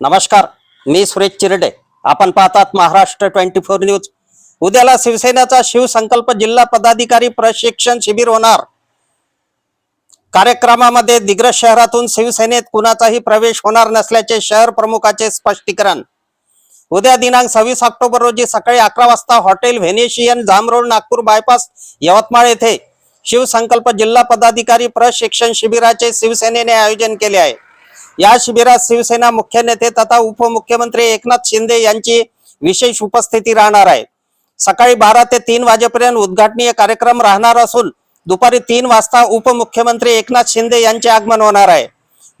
नमस्कार मी सुरेश चिरडे. आपण पाहतात महाराष्ट्र ट्वेंटी फोर न्यूज. उद्याला शिवसेनेचा शिवसंकल्प जिल्हा पदाधिकारी प्रशिक्षण शिबिर होणार. कार्यक्रमामध्ये दिग्रज शहरातून शिवसेनेत कुणाचाही प्रवेश होणार नसल्याचे शहर प्रमुखाचे स्पष्टीकरण. उद्या दिनांक सव्वीस ऑक्टोबर रोजी सकाळी अकरा वाजता hotel Venetian Jam road Nagpur bypass Yavatmal येथे शिवसंकल्प जिल्हा पदाधिकारी प्रशिक्षण शिबिराचे शिवसेनेने आयोजन केले आहे. या शिबिरात शिवसेना मुख्य नेते तथा उपमुख्यमंत्री एकनाथ शिंदे यांची विशेष उपस्थिती राहणार आहे. सकाळी बारा ते तीन वाजेपर्यंत उद्घाटनीय कार्यक्रम राहणार असून दुपारी तीन वाजता उपमुख्यमंत्री एकनाथ शिंदे यांचे आगमन होणार आहे.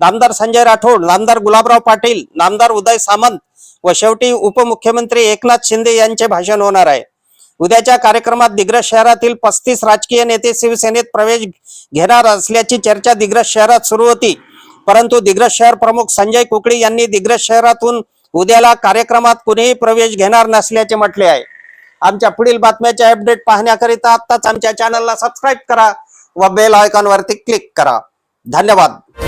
नामदार संजय राठोड नामदार गुलाबराव पाटील नामदार उदय सामंत व शेवटी उपमुख्यमंत्री एकनाथ शिंदे यांचे भाषण होणार आहे. उद्याच्या कार्यक्रमात दिग्रज शहरातील पस्तीस राजकीय नेते शिवसेनेत प्रवेश घेणार असल्याची चर्चा दिग्रज शहरात सुरू होती. परंतु दिग्रज शहर प्रमुख संजय कुकडी यांनी दिग्रज शहरातून उद्याला कार्यक्रमात कुणीही प्रवेश घेणार नसल्याचे म्हटले आहे. आमच्या पुढील बातम्याचे अपडेट पाहण्याकरिता आत्ताच आमच्या चॅनलला सबस्क्राईब करा व बेल आयकॉन वरती क्लिक करा. धन्यवाद.